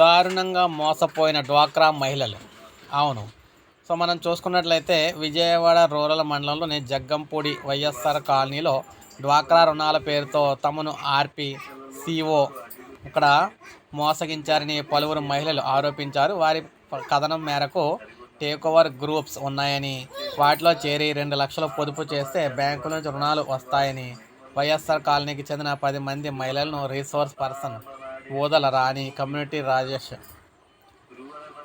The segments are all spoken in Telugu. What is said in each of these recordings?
దారుణంగా మోసపోయిన డ్వాక్రా మహిళలు. అవును. సో మనం చూసుకున్నట్లయితే విజయవాడ రూరల్ మండలంలోని జగ్గంపూడి వైఎస్ఆర్ కాలనీలో డ్వాక్రా రుణాల పేరుతో తమను ఆర్పి సిఓ ఇక్కడ మోసగించారని పలువురు మహిళలు ఆరోపించారు. వారి ప- కథనం మేరకు టేక్ ఓవర్ గ్రూప్స్ ఉన్నాయని వాటిలో చేరి రెండు లక్షలు పొదుపు చేస్తే బ్యాంకు నుంచి రుణాలు వస్తాయని వైఎస్ఆర్ కాలనీకి చెందిన పది మంది మహిళలను resource person Udala Rani community Rajesh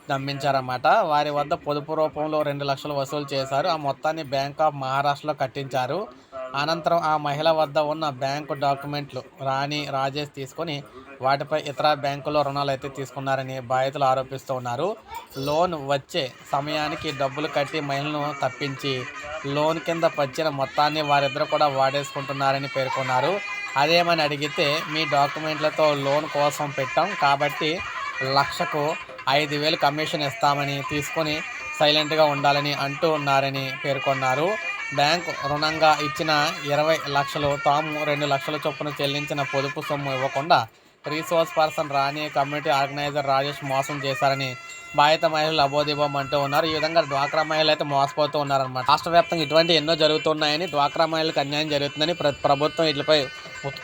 నమ్మించారన్నమాట. వారి వద్ద పొదుపు రూపంలో రెండు లక్షలు వసూలు చేశారు. ఆ మొత్తాన్ని బ్యాంక్ ఆఫ్ మహారాష్ట్రలో కట్టించారు. అనంతరం ఆ మహిళ వద్ద ఉన్న బ్యాంకు డాక్యుమెంట్లు రాణి రాజేష్ తీసుకొని వాటిపై ఇతర బ్యాంకులో రుణాలు అయితే తీసుకున్నారని బాధితులు ఆరోపిస్తూ ఉన్నారు. లోన్ వచ్చే సమయానికి డబ్బులు కట్టి మహిళను తప్పించి లోన్ కింద వచ్చిన మొత్తాన్ని వారిద్దరు కూడా వాడేసుకుంటున్నారని పేర్కొన్నారు. అదేమని అడిగితే మీ డాక్యుమెంట్లతో లోన్ కోసం పెట్టాం కాబట్టి లక్షకు ఐదు వేలు కమిషన్ ఇస్తామని తీసుకొని సైలెంట్గా ఉండాలని అంటూ ఉన్నారని పేర్కొన్నారు. బ్యాంకు రుణంగా ఇచ్చిన ఇరవై లక్షలు తాము రెండు లక్షల చొప్పున చెల్లించిన పొదుపు సొమ్ము ఇవ్వకుండా resource person Rani community organiser Rajesh మోసం చేశారని బాధిత మహిళలు అబోదిబోం అంటూ ఉన్నారు. ఈ విధంగా డ్వాక్రా మహిళలు అయితే మోసపోతూ ఉన్నారన్నమాట. రాష్ట్ర వ్యాప్తంగా ఇటువంటి ఎన్నో జరుగుతున్నాయని డ్వాక్రా మహిళలకు అన్యాయం జరుగుతుందని ప్ర- ప్రభుత్వం వీటిపై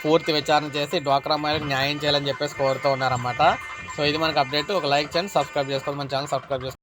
పూర్తి విచారణ చేసి డ్వాక్రా మహిళలకు న్యాయం చేయాలని చెప్పేసి కోరుతూ ఉన్నారన్నమాట. సో ఇది మనకు అప్డేట్. ఒక లైక్ చేయండి సబ్స్క్రైబ్ చేసుకోండి మన ఛానల్ సబ్స్క్రైబ్ చేసుకోండి